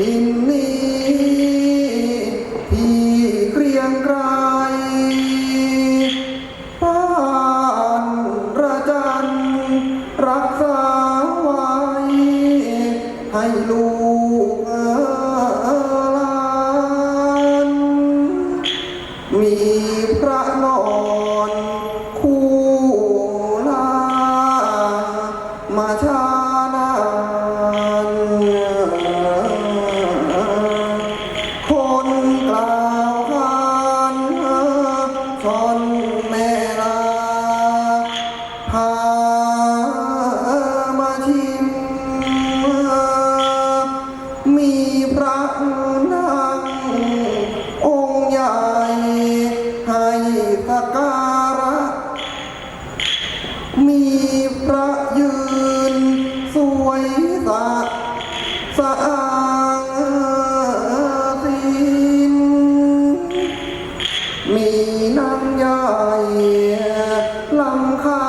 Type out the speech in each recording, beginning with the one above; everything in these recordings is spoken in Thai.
ที่เกรียงไกรบ้านระจันรักษาไว้ให้ลูกหลานมี มีพระยืน สวยสะสะอาดินมีนางใหญ่ลำคา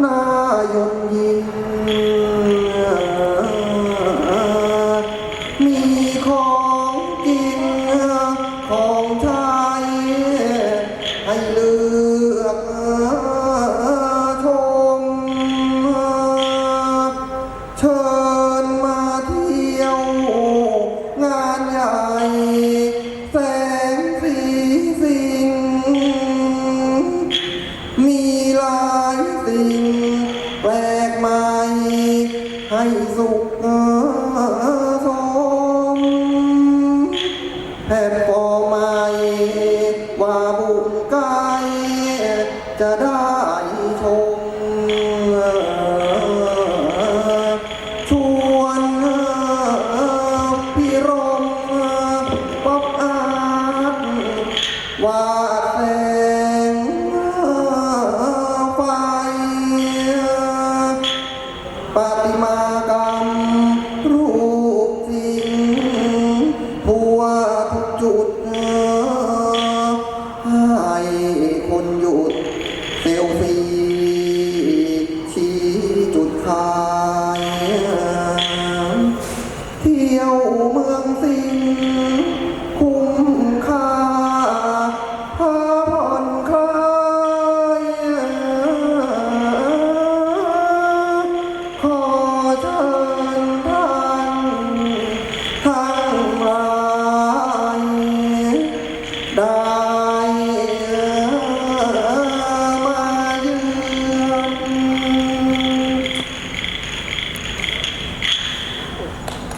หน้ายนยิน ใหม่ให้สุขสมแผ่นฟอร์ใหม่ว่าบุญไกจะได้ชมชวนพี่รมป๊อบอาร์ตวาดแส ปฏิมากรรม รูปสิ่งทั่วทุกจุด ให้คนหยุดเซลฟี่ชี้จุดขาย เที่ยวเมืองสิงห์